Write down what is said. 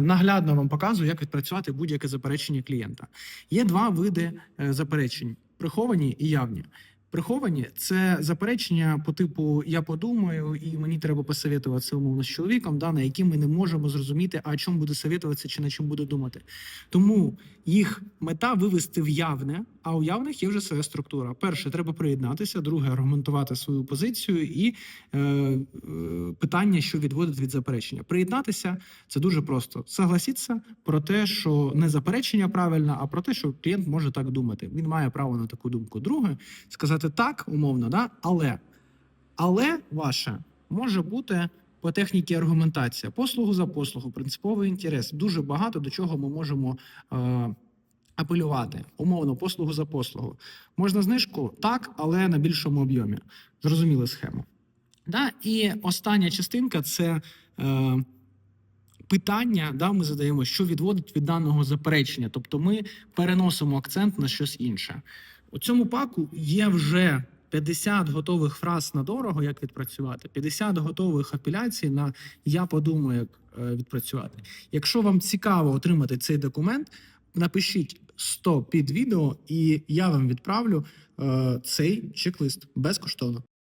наглядно вам показую, як відпрацювати будь-яке заперечення клієнта. Є два види е, заперечень: приховані і явні. Приховані це заперечення по типу я подумаю, і мені треба посоветуватися умовно з чоловіком, да, на які ми не можемо зрозуміти, а чому буде советуватися чи на чому буде думати. Тому їх мета вивести в явне, а у явних є вже своя структура. Перше, треба приєднатися, друге аргументувати свою позицію і е, е, питання, що відводить від заперечення. Приєднатися це дуже просто. Согласіться про те, що не заперечення правильне, а про те, що клієнт може так думати. Він має право на таку думку. Друге, сказати так, умовно, да, але. Але ваше може бути по техніці аргументація, послугу за послугу, принциповий інтерес. Дуже багато до чого ми можемо е, апелювати. Умовно, послугу за послугу. Можна знижку так, але на більшому об'ємі. Зрозуміли схему. Да? І остання частинка це е, питання, да, ми задаємо, що відводить від даного заперечення. Тобто ми переносимо акцент на щось інше. У цьому паку є вже 50 готових фраз на дорого, як відпрацювати, 50 готових апеляцій на я подумаю, як е, відпрацювати. Якщо вам цікаво отримати цей документ, напишіть 100 під відео, і я вам відправлю е, цей чек-лист безкоштовно.